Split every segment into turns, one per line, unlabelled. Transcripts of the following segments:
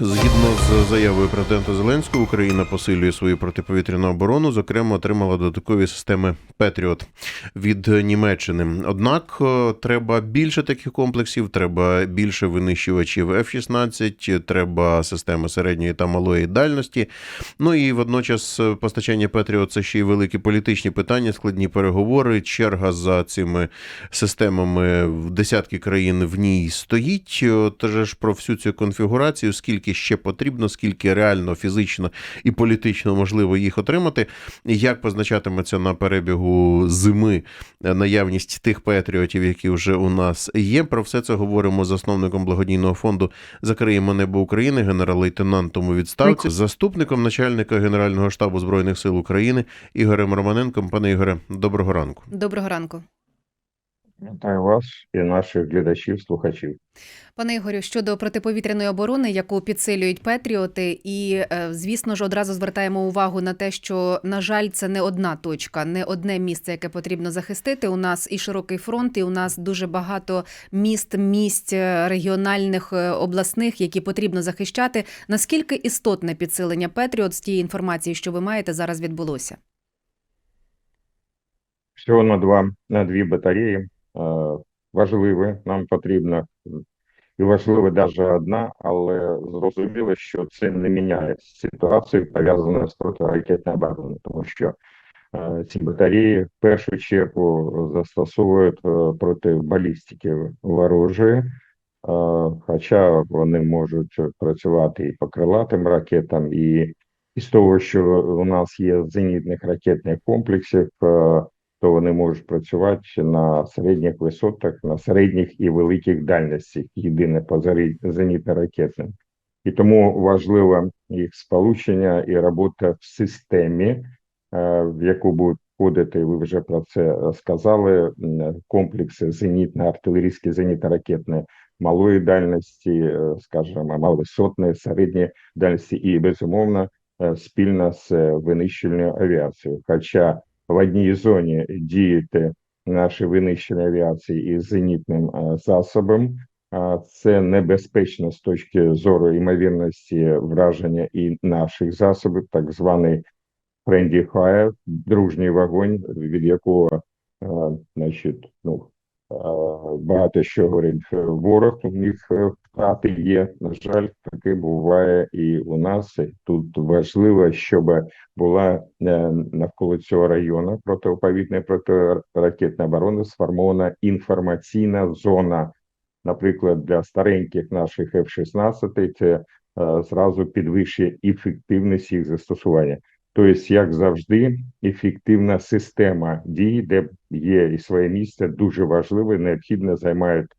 Згідно з заявою президента Зеленського, Україна посилює свою протиповітряну оборону. Зокрема, отримала додаткові системи Петріот від Німеччини. Однак е, треба більше таких комплексів, треба більше винищувачів F-16, треба системи середньої та малої дальності. Ну і водночас постачання Петріот це ще й великі політичні питання, складні переговори. Черга за цими системами в десятки країн в ній стоїть. Тож про всю цю конфігурацію, скільки ще потрібно, скільки реально фізично і політично можливо їх отримати, і як позначатиметься на перебігу зими е, наявність тих патріотів, які вже у нас є. Про все це говоримо з засновником благодійного фонду Закриємо небо України, генерал-лейтенантом у відставці, заступником начальника Генерального штабу збройних сил України Ігорем Романенком. Пане Ігоре, доброго ранку.
Доброго ранку.
Вітаю вас і наших глядачів, слухачів.
Пане Ігорю, щодо протиповітряної оборони, яку підсилюють Петріоти, і е, звісно ж одразу звертаємо увагу на те, що на жаль, це не одна точка, не одне місце, яке потрібно захистити. У нас і широкий фронт, і у нас дуже багато міст, місць е, регіональних е, обласних, які потрібно захищати. Наскільки істотне підсилення Петріот з тієї інформації, що ви маєте зараз відбулося?
Всього на два на дві батареї. Е, важливе, нам потрібно і важлива навіть одна, але зрозуміло, що це не міняє ситуацію, пов'язану з протиракетною обороною, тому що е, ці батареї в першу чергу застосовують е, проти балістики ворожої, хоча вони можуть працювати і по крилатим ракетам, і із того, що у нас є зенітних ракетних комплексів, то вони можуть працювати на середніх висотах, на середніх і великих дальностях, єдине по зенітно-ракетним. І тому важливо їх сполучення і робота в системі, е, в яку будуть входити, ви вже про це сказали, комплекси зенітно-артилерійські, зенітно-ракетні малої дальності, е, скажімо, маловисотної, середньої дальності і, безумовно, е, спільно з винищувальною авіацією. Хоча в одній зоні діяти наші винищені авіації із зенітним е, засобом. Це небезпечно з точки зору ймовірності враження і наших засобів, так званий friendly fire, дружній вогонь, від якого, е, значить, ну, багато що говорить е, ворог, у них е, втрати є. На жаль, таке буває і у нас. І Тут важливо, щоб була е, навколо цього району протиповітної протиракетної оборони сформована інформаційна зона. Наприклад, для стареньких наших F-16 це зразу підвищує ефективність їх застосування. Тобто, як завжди, ефективна система дій, де є і своє місце, дуже важливе, необхідно займають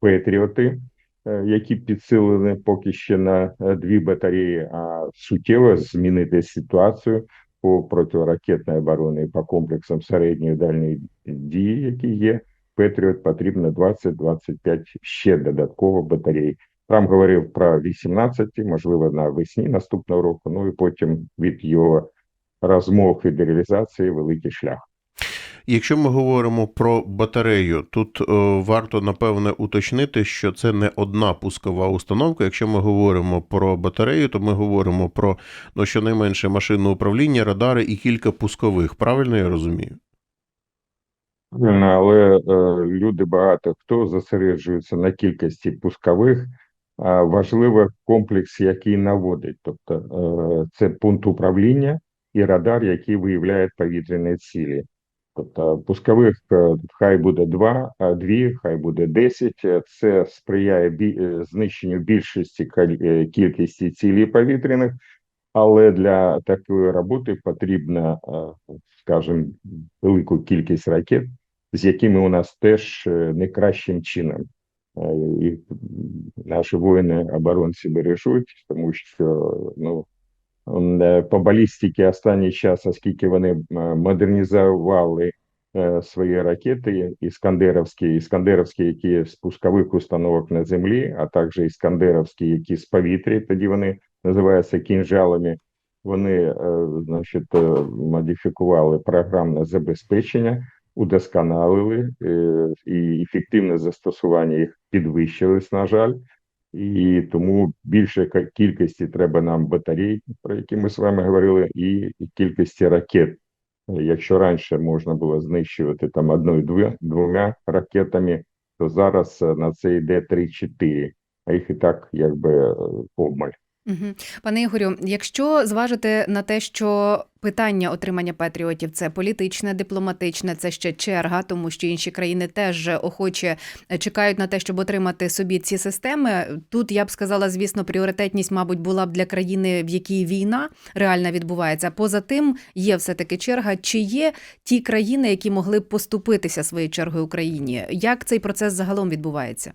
патріоти, е, які підсилені поки ще на е, дві батареї, а суттєво змінити ситуацію по протиракетній обороні по комплексам середньої і дальньої дії, які є. Петріот потрібно 20-25 ще додатково батарей. Там говорив про 18, можливо, навесні наступного року. Ну і потім від його розмов і до реалізації великий шлях.
Якщо ми говоримо про батарею, тут е, варто напевне уточнити, що це не одна пускова установка. Якщо ми говоримо про батарею, то ми говоримо про ну, щонайменше машинне управління, радари і кілька пускових. Правильно я розумію?
Правильно, але е, люди багато хто зосереджується на кількості пускових. А важливо комплекс, який наводить, тобто е, це пункт управління і радар, який виявляє повітряні цілі. Тобто пускових е, хай буде два, а дві, хай буде десять. Це сприяє бі- е, знищенню більшості е, кількості цілей повітряних, але для такої роботи потрібна, скажімо, велику кількість ракет, з якими у нас теж не кращим чином. І наші воїни оборонці бережуть, тому що ну по балістиці останній час, оскільки вони е, модернізували е, свої ракети, іскандеровські, іскандеровські, які з пускових установок на землі, а також іскандеровські, які з повітря, тоді вони називаються кінжалами. Вони, е, значить, е, модифікували програмне забезпечення, удосконалили, е, і ефективне застосування їх підвищилось, на жаль. І тому більше кількості треба нам батарей, про які ми з вами говорили, і кількості ракет. Якщо раніше можна було знищувати там одною двома ракетами, то зараз е, на це йде 3-4, а їх і так якби е, обмаль.
Мгм. Пане Ігорю, якщо зважити на те, що питання отримання патріотів це політичне, дипломатичне, це ще черга, тому що інші країни теж охоче чекають на те, щоб отримати собі ці системи. Тут я б сказала, звісно, пріоритетність, мабуть, була б для країни, в якій війна реальна відбувається. Поза тим, є все таки черга. Чи є ті країни, які могли б поступитися своєю чергою Україні? Як цей процес загалом відбувається?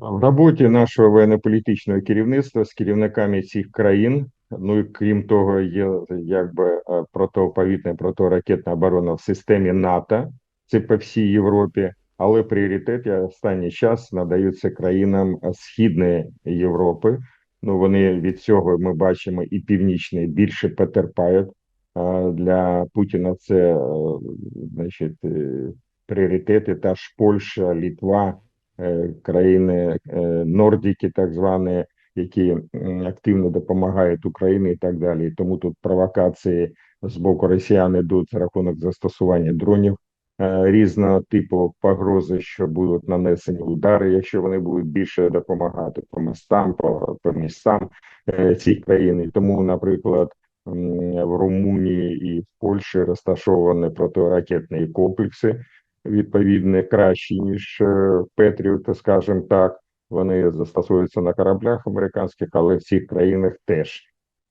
В роботі нашого воєнно-політичного керівництва з керівниками цих країн, ну і крім того, є якби е, протиповітряна протиракетна оборона в системі НАТО, це по всій Європі, але пріоритет я останній час надаються країнам Східної Європи. Ну вони від цього ми бачимо і північний більше потерпають. Для Путіна це е, значить е, пріоритети та ж Польща, Літва країни е, Нордіки, так звані, які активно допомагають Україні і так далі. Тому тут провокації з боку росіян йдуть за рахунок застосування дронів е, різного типу погрози, що будуть нанесені удари, якщо вони будуть більше допомагати по мостам, по, по містам е, цих країн. Тому, наприклад, в Румунії і в Польщі розташовані протиракетні комплекси відповідно кращі, ніж е, Петріот, скажімо так. Вони застосовуються на кораблях американських, але в цих країнах теж.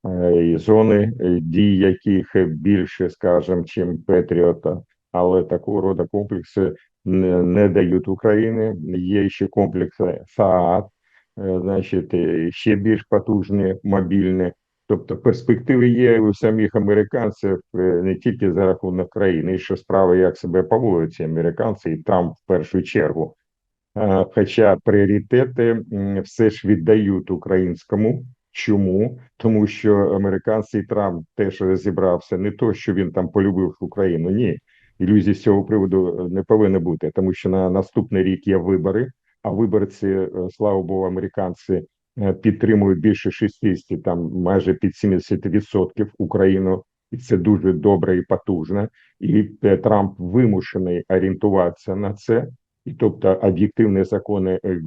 Е, І зони дій, яких більше, скажімо, чим Петріота, але такого роду комплекси не, не дають Україні. Є ще комплекси СААД, е, значить, ще більш потужні, мобільні. Тобто перспективи є у самих американців е, не тільки за рахунок країни, і що справа, як себе поводять ці американці, і там в першу чергу. Хоча пріоритети все ж віддають українському. Чому? Тому що американці Трамп теж розібрався не то, що він там полюбив Україну. Ні, ілюзій з цього приводу не повинно бути, тому що на наступний рік є вибори. А виборці, е, слава Богу, американці підтримують більше 60, там майже під 70% Україну, і це дуже добре і потужно. І е, Трамп вимушений орієнтуватися на це. І тобто об'єктивні закони е,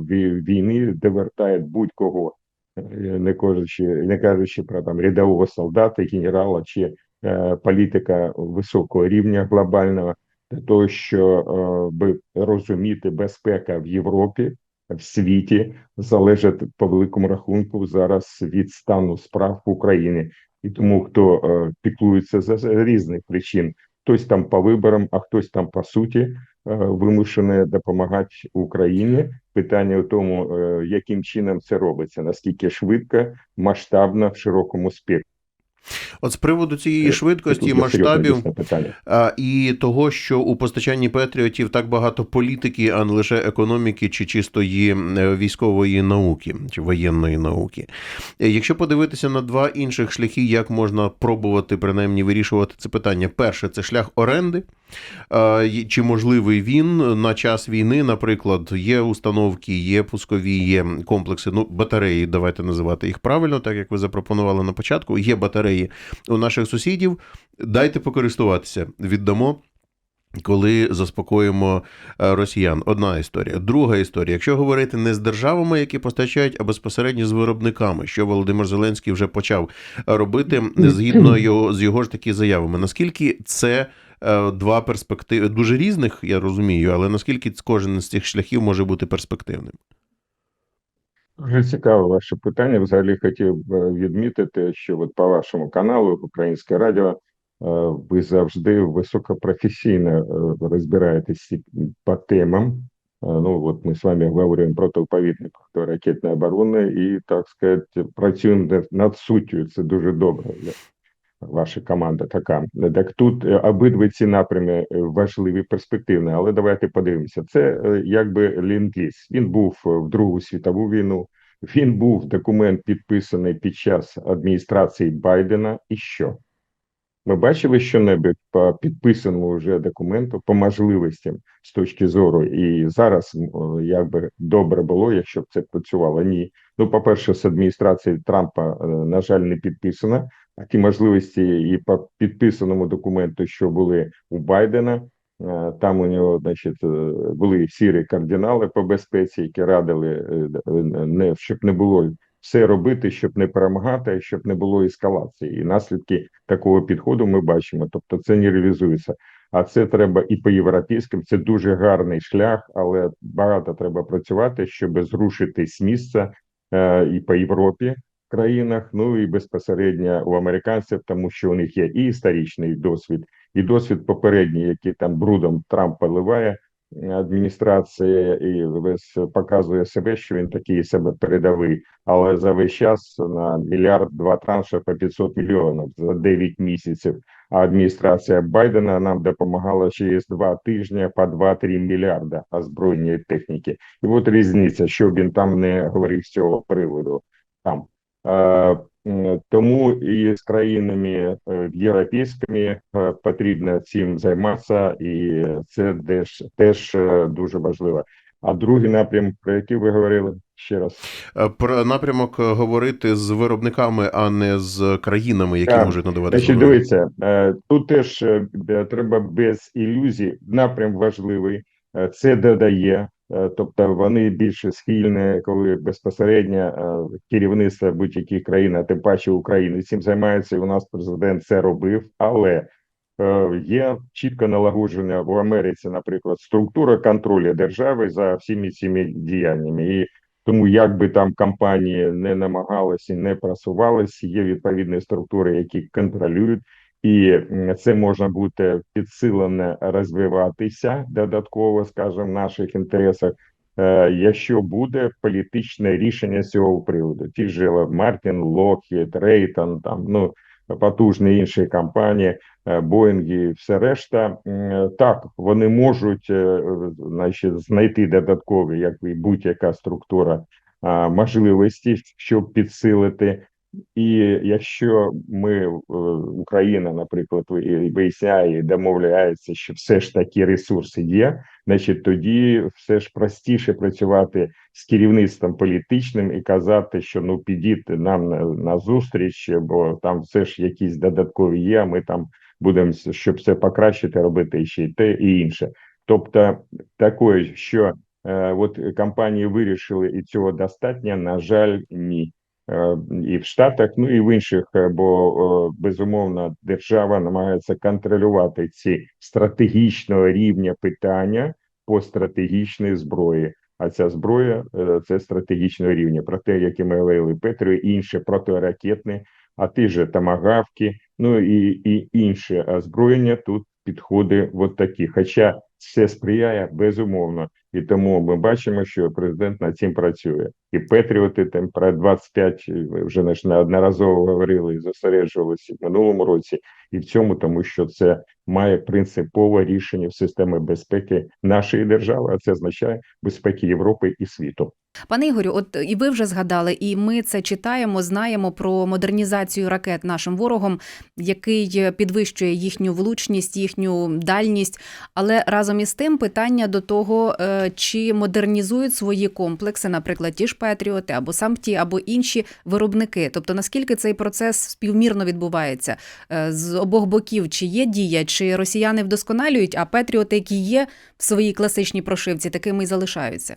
війни довертають будь-кого, е, не кажучи, не кажучи про там рядового солдата, генерала чи е, політика високого рівня глобального, для того, що е, розуміти безпека в Європі, в світі залежить по великому рахунку зараз від стану справ в Україні. І тому хто е, піклується за різних причин, хтось там по виборам, а хтось там по суті е, вимушений допомагати Україні. Питання в тому, е, яким чином це робиться, наскільки швидко, масштабно, в широкому спектрі.
От з приводу цієї
Це
швидкості, масштабів а, і того, що у постачанні патріотів так багато політики, а не лише економіки чи чистої е, військової науки чи воєнної науки. Е, Якщо подивитися на два інших шляхи, як можна пробувати принаймні вирішувати це питання. Перше, це шлях оренди. Й- Чи можливий він на час війни, наприклад, є установки, є пускові, є комплекси, ну батареї, давайте називати їх правильно, так як ви запропонували на початку. Є батареї у наших сусідів. Дайте покористуватися, віддамо. Коли заспокоїмо е, росіян, одна історія. Друга історія. Якщо говорити не з державами, які постачають, а безпосередньо з виробниками, що Володимир Зеленський вже почав робити згідно його з його ж таки заявами. Наскільки це е, два перспективи дуже різних, я розумію, але наскільки кожен з цих шляхів може бути перспективним?
Дуже цікаве ваше питання. Взагалі хотів б відмітити, що от по вашому каналу Українське Радіо е, ви завжди високопрофесійно е, розбираєтесь по темам. Е, Ну от ми з вами говоримо про протиповітряну ракетної оборони і, так сказати, працюємо над суттю. Це дуже добре. Ваша команда така. Так тут е, обидві ці напрями е, важливі, перспективні, але давайте подивимося. Це е, якби ленд-ліз. Він був в Другу світову війну. Він був документ підписаний під час адміністрації Байдена. І що? Ми бачили що-небудь по підписаному вже документу по можливостям з точки зору, і зараз як би добре було, якщо б це працювало. Ні. Ну, по-перше, з адміністрації Трампа, на жаль, не підписано. Ті можливості і по підписаному документу, що були у Байдена, е, там у нього, значить, е, були сірі кардинали по безпеці, які радили е, не щоб не було все робити, щоб не перемагати, щоб не було ескалації. І наслідки такого підходу ми бачимо. Тобто, це не реалізується. А це треба і по європейським. Це дуже гарний шлях, але багато треба працювати, щоб зрушити з місця і по Європі країнах. Ну і безпосередньо у американців, тому що у них є і історичний досвід, і досвід попередній, який там брудом Трамп поливає адміністрація і весь показує себе, що він такий себе передовий, але за весь час на мільярд два транші по 500 мільйонів за 9 місяців. А адміністрація Байдена нам допомагала через два тижні по 2-3 мільярда озброєння техніки. І от різниця, що він там не говорив з цього приводу. Там Е, тому і з країнами е, європейськими е, потрібно цим займатися, і це теж, теж дуже важливо. А другий напрям, про який ви говорили ще раз,
Е, Про напрямок говорити з виробниками, а не з країнами, які
Так.
можуть надавати
Значить, дивіться, е, тут теж треба без ілюзій. Напрям важливий, це додає. Е, Тобто вони більше схильні, коли безпосередньо е, керівництво будь-яких країн, а тим паче України цим займається. І у нас президент це робив, але е, є чітко налагодження в Америці, наприклад, структура контролю держави за всіми цими діяннями. І тому, як би там компанії не намагалися, не просувалися, є відповідні структури, які контролюють, і це можна бути підсилено розвиватися додатково, скажімо, в наших інтересах. е, Якщо буде політичне рішення з цього приводу, ті ж Мартін, Локхід, Рейтон, там ну потужні інші компанії, е, Боїнги, все решта, так вони можуть е, значить, знайти додаткові, як і будь-яка структура можливості, щоб підсилити. І якщо ми е, Україна, наприклад, ви- виясняє, домовляється, що все ж таки ресурси є, значить тоді все ж простіше працювати з керівництвом політичним і казати, що ну підіть нам на, на зустріч, бо там все ж якісь додаткові є. Ми там будемо щоб все покращити, робити ще й те і інше. Тобто, такої, що е, от компанії вирішили, і цього достатньо, на жаль, ні. Е, І в Штатах, ну і в інших, е, бо е, безумовно держава намагається контролювати ці стратегічного рівня питання по стратегічній зброї. А ця зброя це стратегічного рівня. Про те, які ми говорили Петрою, інше протиракетне, а ті ж тамагавки, ну і, і інше озброєння тут підходи от такі. Хоча це сприяє безумовно, і тому ми бачимо, що президент над цим працює. І Петріоти там про 25 ви вже неодноразово говорили і зосереджувалися в минулому році, і в цьому, тому що це має принципове рішення в системі безпеки нашої держави, а це означає безпеки Європи і світу.
Пане Ігорю, от і ви вже згадали, і ми це читаємо, знаємо про модернізацію ракет нашим ворогом, який підвищує їхню влучність, їхню дальність. Але разом із тим питання до того, е, чи модернізують свої комплекси, наприклад, ті ж Петріоти, або сам ті, або інші виробники. Тобто наскільки цей процес співмірно відбувається е, з обох боків, чи є дія, чи росіяни вдосконалюють, а Петріоти, які є в своїй класичній прошивці, такими й залишаються.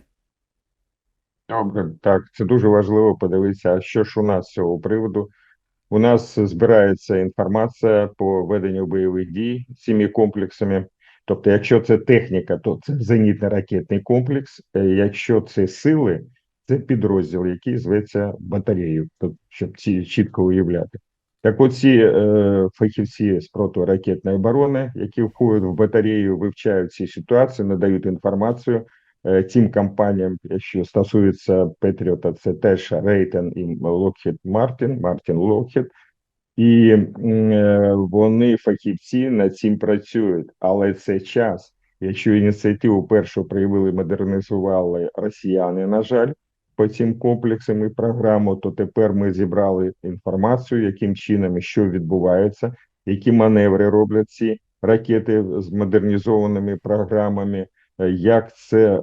Добре, так, це дуже важливо подивитися, що ж у нас з цього приводу. У нас збирається інформація по веденню бойових дій цими комплексами. Тобто, якщо це техніка, то це зенітно-ракетний комплекс. Е, Якщо це сили, це підрозділ, який зветься батареєю, щоб ці чітко уявляти. Так от ці е, фахівці з протиракетної оборони, які входять в батарею, вивчають ці ситуації, надають інформацію е, тим компаніям, що стосується Петріота, це теж Рейтен і Lockheed Martin, Martin Lockheed, і е, вони фахівці над цим працюють, але це час. Якщо ініціативу першу проявили, модернізували росіяни, на жаль, по цим комплексам і програму, то тепер ми зібрали інформацію, яким чином і що відбувається. які маневри роблять ці ракети з модернізованими програмами, як це, е,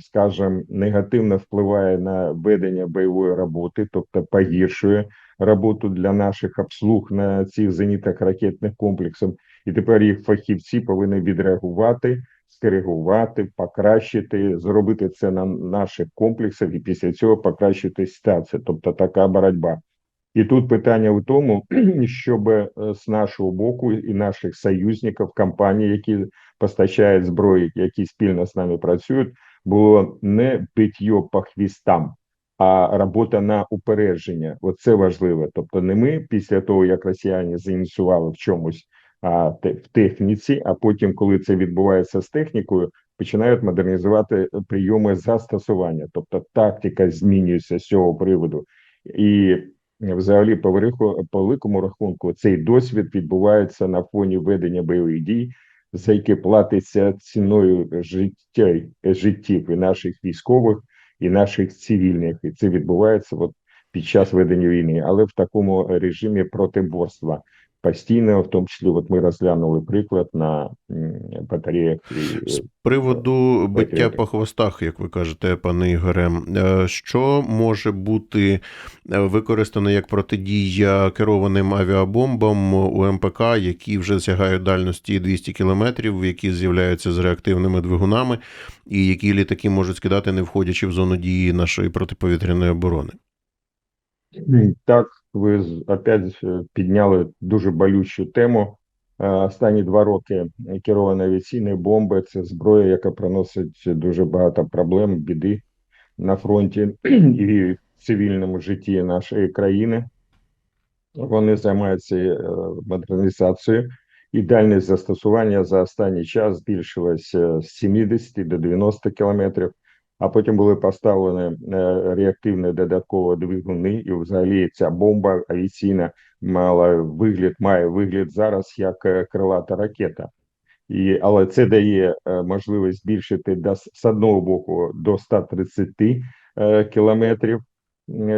скажімо, негативно впливає на ведення бойової роботи, тобто погіршує роботу для наших обслуг на цих зенітах ракетних комплексів. І тепер їх фахівці повинні відреагувати, скоригувати, покращити, зробити це на наших комплексах і після цього покращити ситуацію. Тобто така боротьба. І тут питання в тому, щоб е, з нашого боку і наших союзників, компаній, які постачають зброю, які спільно з нами працюють, було не биття по хвістам, а робота на упередження. Оце важливо. Тобто, не ми після того, як росіяни зініціювали в чомусь а, в техніці, а потім, коли це відбувається з технікою, починають модернізувати прийоми застосування. Тобто тактика змінюється з цього приводу. І взагалі, по великому рахунку, цей досвід відбувається на фоні ведення бойових дій, за яке платиться ціною життя життів і наших військових, і наших цивільних. І це відбувається от під час ведення війни, але в такому режимі протиборства. Постійно, в тому числі, от ми розглянули приклад на батареях і
З приводу биття по хвостах, як ви кажете, пане Ігоре, е, що може бути е, використано як протидія керованим авіабомбам у МПК, які вже сягають дальності 200 кілометрів, які з'являються з реактивними двигунами, і які літаки можуть скидати, не входячи в зону дії нашої протиповітряної оборони?
Так, ви опять е, підняли дуже болючу тему. Е, Останні два роки керовані авіаційні бомби це зброя, яка приносить дуже багато проблем, біди на фронті і в цивільному житті нашої країни. Вони займаються е, модернізацією. І дальність застосування за останній час збільшилася з 70 до 90 кілометрів, а потім були поставлені е, реактивні додаткові двигуни, і взагалі ця бомба авіаційна мала вигляд, має вигляд зараз як е, крилата ракета. І, але це дає е, можливість збільшити до, з одного боку до 130 е, кілометрів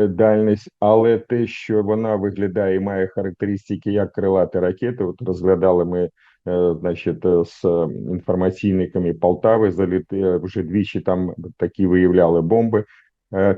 дальність, але те, що вона виглядає і має характеристики як крилати ракети, от розглядали ми е, значить, е, з е, інформаційниками Полтави, заліти вже двічі там такі виявляли бомби.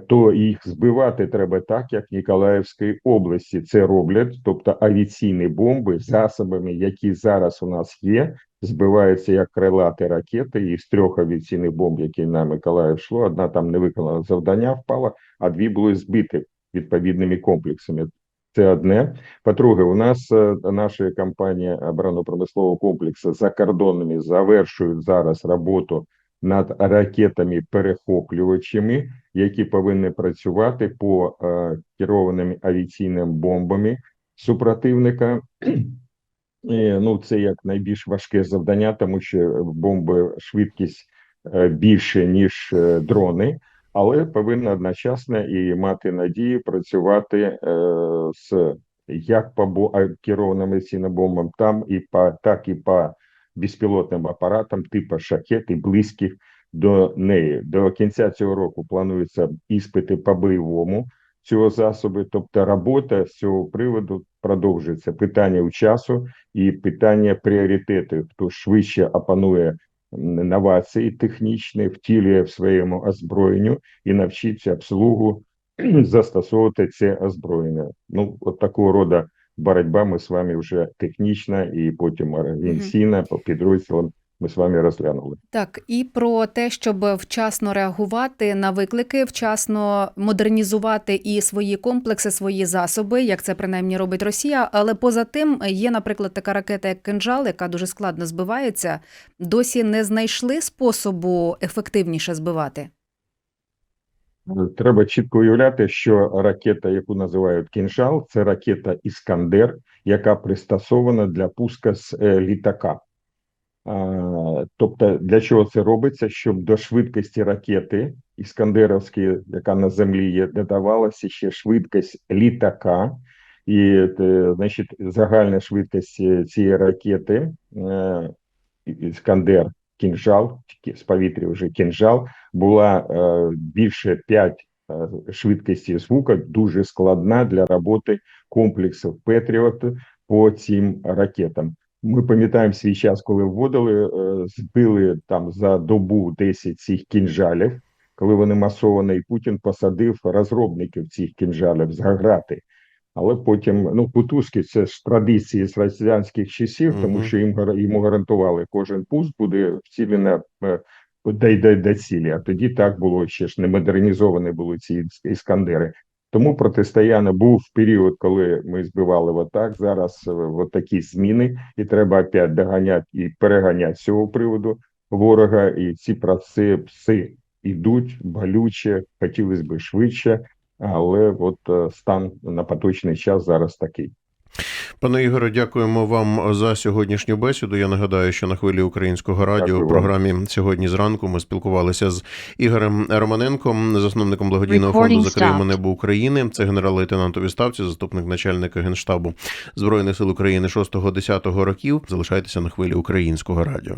То їх збивати треба так, як в Ніколаївській області це роблять, тобто авіаційні бомби засобами, які зараз у нас є, збиваються як крилаті ракети, і з трьох авіаційних бомб, які на Миколаїв йшло, одна там не виконала завдання, впала, а дві були збиті відповідними комплексами. Це одне. По-друге, у нас е, наша компанія оборонно-промислового комплексу за кордонами завершують зараз роботу над ракетами-перехоплювачами, які повинні працювати по е, керованим авіаційними бомбами супротивника. Ну, це як найбільш важке завдання, тому що бомби швидкість е, більше, ніж дрони, але повинна одночасно і мати надію працювати е, з як по а, керованим авіаційним бомбам, там і по так і по безпілотним апаратам, типу шахет і близьких до неї. До кінця цього року плануються іспити по бойовому цього засобу, тобто робота з цього приводу продовжується. Питання у часу і питання пріоритету, хто швидше опанує новації технічні, втілює в своєму озброєнню і навчиться обслугу застосовувати це озброєння. Ну, от такого роду боротьба ми з вами вже технічна і потім організаційна по підрозділам ми з вами розглянули.
Так, і про те, щоб вчасно реагувати на виклики, вчасно модернізувати і свої комплекси, свої засоби, як це принаймні робить Росія. Але поза тим є, наприклад, така ракета, як кинжал, яка дуже складно збивається. Досі не знайшли способу ефективніше збивати.
Треба чітко уявляти, що ракета, яку називають кінжал, це ракета Іскандер, яка пристосована для пуска з е, літака. Тобто, для чого це робиться? Щоб до швидкості ракети Іскандеровської, яка на землі є, додавалася ще швидкість літака, і е, значить, загальна швидкість е, цієї ракети е, Іскандер кінжал, з повітря вже кінжал, була більше 5 швидкості звука, дуже складна для роботи комплексів Петріот, по цим ракетам. Ми пам'ятаємо свій час, коли вводили, е, збили там за добу 10 цих кінжалів, коли вони масовані, і Путін посадив розробників цих кінжалів за грати. Але потім, ну, кутузки це ж традиції з радянських часів, тому що їм йому гарантували, кожен пуск буде вцілена е, до цілі. А тоді так було ще ж не модернізовані були ці іскандери. Тому протистояння був період, коли ми збивали в атак. Зараз в от такі зміни, і треба опять доганяти і переганяти з цього приводу ворога. І ці процеси йдуть болюче, хотілося б швидше. Але от е, стан на поточний час зараз такий.
Пане Ігоре, дякуємо вам за сьогоднішню бесіду. Я нагадаю, що на хвилі українського радіо
Дякую
в програмі сьогодні зранку ми спілкувалися з Ігорем Романенком, засновником благодійного фонду Закриємо небо України. Це генерал-лейтенант у відставці, заступник начальника генштабу збройних сил України 6-10 років. Залишайтеся на хвилі українського радіо.